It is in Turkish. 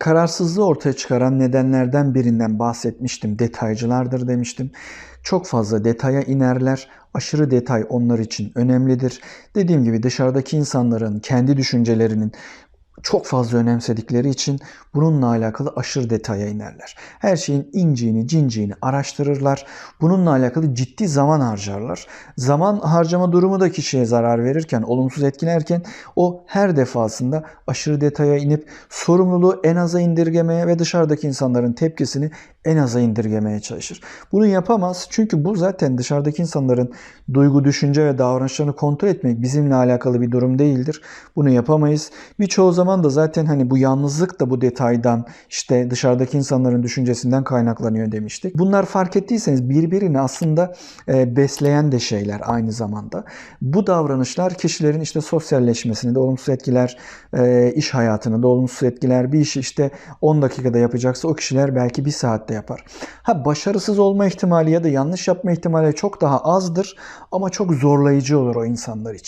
Kararsızlığı ortaya çıkaran nedenlerden birinden bahsetmiştim. Detaycılardır demiştim. Çok fazla detaya inerler. Aşırı detay onlar için önemlidir. Dediğim gibi dışarıdaki insanların kendi düşüncelerinin çok fazla önemsedikleri için bununla alakalı aşırı detaya inerler. Her şeyin inciğini, cinciğini araştırırlar. Bununla alakalı ciddi zaman harcarlar. Zaman harcama durumu da kişiye zarar verirken, olumsuz etkilerken o her defasında aşırı detaya inip sorumluluğu en aza indirgemeye ve dışarıdaki insanların tepkisini en aza indirgemeye çalışır. Bunu yapamaz çünkü bu zaten dışarıdaki insanların duygu, düşünce ve davranışlarını kontrol etmek bizimle alakalı bir durum değildir. Bunu yapamayız. Birçoğu zaman da zaten hani bu yalnızlık da bu detaydan işte dışarıdaki insanların düşüncesinden kaynaklanıyor demiştik. Bunlar fark ettiyseniz birbirini aslında e, besleyen de şeyler aynı zamanda. Bu davranışlar kişilerin işte sosyalleşmesini de olumsuz etkiler, e, iş hayatını da olumsuz etkiler. Bir işi işte 10 dakikada yapacaksa o kişiler belki bir saatte yapar. Ha başarısız olma ihtimali ya da yanlış yapma ihtimali çok daha azdır ama çok zorlayıcı olur o insanlar için.